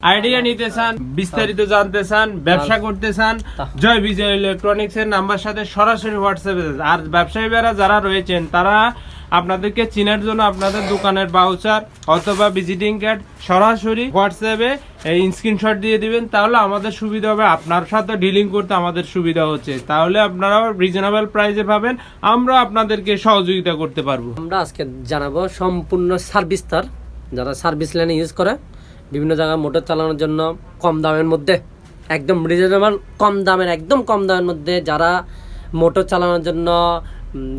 Idea নিতে চান বিস্তারিত জানতে চান ব্যবসা করতে চান জয় বিজয় ইলেকট্রনিক্স এর নাম্বার সাথে সরাসরি হোয়াটসঅ্যাপে আর ব্যবসায়ীরা যারা রয়েছেন তারা আপনাদেরকে চিনার জন্য আপনাদের দোকানের বাউচার অথবা ভিজিটিং কার্ড সরাসরি হোয়াটসঅ্যাপে এই স্ক্রিনশট দিয়ে দিবেন। তাহলে আমাদের সুবিধা হবে আপনার সাথে ডিলিং করতে আমাদের সুবিধা হচ্ছে। তাহলে আপনারা রিজনেবল প্রাইসে পাবেন আমরা আপনাদেরকে সহযোগিতা করতে পারব। আমরা আজকে জানাব সম্পূর্ণ সার্ভিস তার যারা সার্ভিস লাইনে ইউজ করে। বিভিন্ন জায়গায় মোটর চালানোর জন্য কম দামের মধ্যে একদম রিজনেবল কম দামের একদম কম দামের মধ্যে যারা মোটর চালানোর জন্য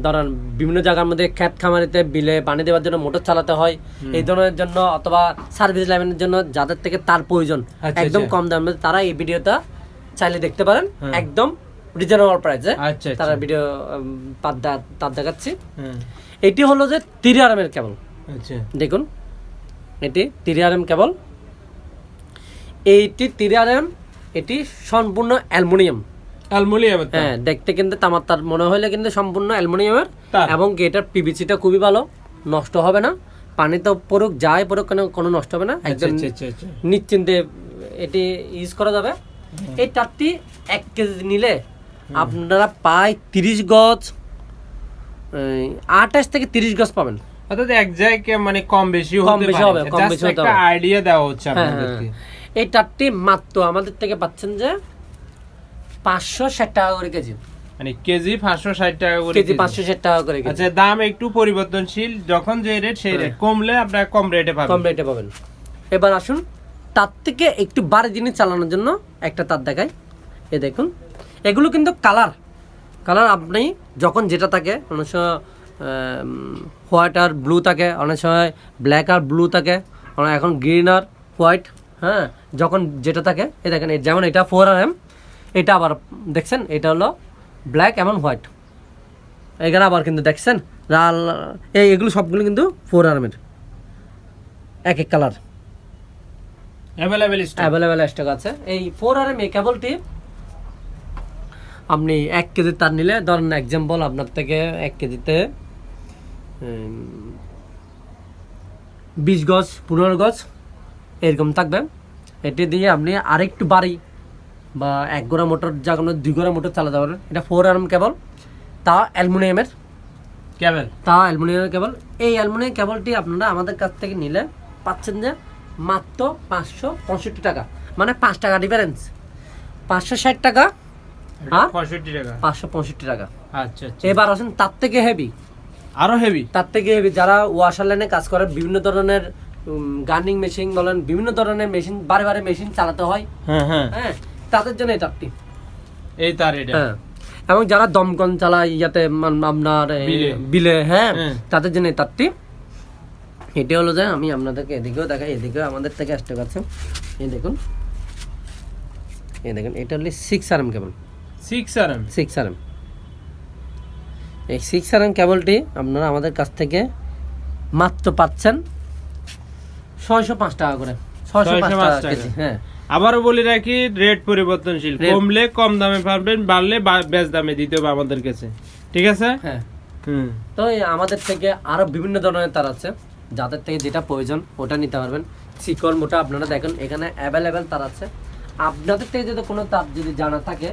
ধরেন বিভিন্ন জায়গার মধ্যে খ্যাত খামারিতে বিলে পানি দেওয়ার জন্য মোটর চালাতে হয় এই ধরনের জন্য অথবা সার্ভিস লাইনের জন্য যাদের থেকে তার প্রয়োজন আচ্ছা, একদম আচ্ছা। কম দামের মধ্যে তারা এই ভিডিওটা চাইলে দেখতে পারেন হ্যাঁ। একদম রিজনেবল প্রাইসে আচ্ছা তারা ভিডিও তার দেখাচ্ছি। হ্যাঁ, এটি হলো যে তিরি আরামের কেবল দেখুন এটি তিরি আরাম কেবল এইটি তিরি এটি সম্পূর্ণ অ্যালুমিনিয়াম। অ্যালমোনিয়াম হ্যাঁ দেখতে কিন্তু তামার তার মনে হলে কিন্তু সম্পূর্ণ অ্যালুমিনিয়ামের। এবং এটার পিভিসিটা খুবই ভালো নষ্ট হবে না। পানি তো পড়ুক যাই পড়ুক কোনো কোনো নষ্ট হবে না। আচ্ছা একদম আচ্ছা আচ্ছা নিশ্চিন্তে এটি ইউজ করা যাবে। এই তারটি এক কেজি নিলে আপনারা প্রায় তিরিশ গজ আঠাশ থেকে তিরিশ গজ পাবেন। অর্থাৎ এক জায়গায় মানে কম বেশি কম বেশি হবে, কম বেশি হবে। আইডিয়া দেওয়া হচ্ছে হ্যাঁ, আপনাদেরকে। হ্যাঁ। এই টারটি মাত্র। আমাদের থেকে পাচ্ছেন যে পাঁচশো ষাট টাকা করে কেজি। মানে কেজি পাঁচশো ষাট টাকা করে কেজি। পাঁচশো ষাট টাকা করে কেজি। আচ্ছা দাম একটু পরিবর্তনশীল। যখন যে রেট সেই রেট কমলে আপনারা কম রেটে পাবেন। কম রেটে পাবেন। এবার আসুন তার থেকে একটু বাড়ি জিনিস চালানোর জন্য একটা তার দেখাই। এ দেখুন এগুলো কিন্তু কালার। কালার আপনি যখন যেটা থাকে অনেক সময় হোয়াইট আর ব্লু থাকে অনেক সময় ব্ল্যাক আর ব্লু থাকে এখন গ্রিন আর হোয়াইট হ্যাঁ? যখন যেটা থাকে এ দেখেন এই যেমন এটা ফোর আর এম এটা আবার দেখছেন এটা হলো ব্ল্যাক এবং হোয়াইট এখানে আবার কিন্তু দেখছেন লাল এই এগুলো সবগুলো কিন্তু ফোর আর এমের এক এক colour available stock available stock আছে। এই ফোর আর এম এই কেবলটি আপনি এক কেজি তার নিলে ধরেন এক্সাম্পল আপনার থেকে এক কেজিতে বিশ গজ পনেরো গজ এরকম থাকবে। এটি দিয়ে আপনি আরেকটু বাড়ি বা এক গোড়া মোটর জায়গা দুই গোড়া মোটর চালাতে পারবেন এটা ফোর আর কেবল তা অ্যালুমিনিয়ামের। কেবল তা অ্যালুমিনিয়ামের কেবল এই অ্যালুমিনিয়াম কেবলটি আপনারা আমাদের কাছ থেকে নিলে পাচ্ছেন যে মাত্র পাঁচশো পঁয়ষট্টি টাকা। মানে পাঁচ টাকা ডিফারেন্স পাঁচশো ষাট টাকা আর পঁয়ষট্টি টাকা। পাঁচশো পঁয়ষট্টি টাকা। আচ্ছা আচ্ছা। এবার আসেন তার থেকে হেভি আরও হেভি তার থেকে হেভি যারা ওয়াশার লাইনে কাজ করে বিভিন্ন ধরনের গার্নিং মেশিন বলেন বিভিন্ন ধরনের মেশিন বারে বারে মেশিন চালাতে হয়। হ্যাঁ হ্যাঁ। হ্যাঁ তাদের জন্য এই তারটি এই তার এটা। হ্যাঁ। এবং যারা দমকন চালায় ইয়াতে আপনার বিলে। হ্যাঁ হ্যাঁ। তাদের জন্য এই তারটি এটি হলো যে আমি আপনাদেরকে এদিকেও দেখাই এদিকেও আমাদের থেকে আসতে আছে এই দেখুন। এই দেখুন এটা হলো six R M cable six R M six R M এই সিক্স আর এম কেবলটি আপনারা আমাদের কাছ থেকে মাত্র পাচ্ছেন। ছয়শো পাঁচ টাকা করে। ছয়শো পাঁচ 605 টাকা টাকা। কেজি হ্যাঁ। আবারও বলি রাখি রেট পরিবর্তনশীল। কমলে কম দামে পারবেন বাড়লে বেশ দামে দিতে হবে আমাদের কাছে। ঠিক আছে? হ্যাঁ। হুম। তো আমাদের থেকে আরও বিভিন্ন ধরনের তার আছে। যাদের থেকে যেটা প্রয়োজন ওটা নিতে পারবেন। শিকড় মোটা আপনারা দেখেন এখানে অ্যাভেলেবেল তার আছে। আপনাদের থেকে যদি কোনো তার যদি জানা থাকে